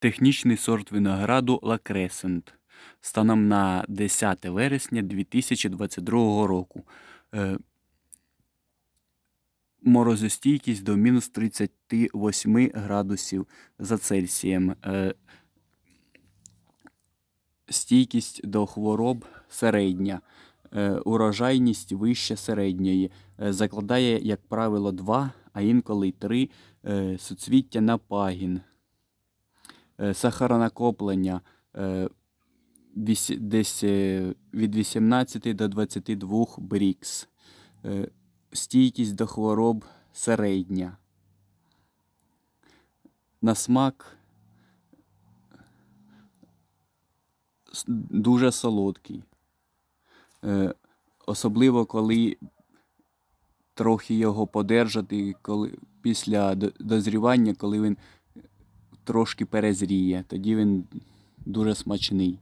Технічний сорт винограду Crescent станом на 10 вересня 2022 року. Е, Морозостійкість до мінус 38 градусів за Цельсієм. Е, Стійкість до хвороб середня. Е, Урожайність вища середньої. Закладає, як правило, 2, а інколи й 3 е, суцвіття на пагін. Е, Сахаронакоплення е, десь е, від 18 до 22 брікс. Стійкість до хвороб середня. На смак дуже солодкий. Особливо, коли трохи його подержати, коли, після дозрівання, коли він трошки перезріє, тоді він дуже смачний.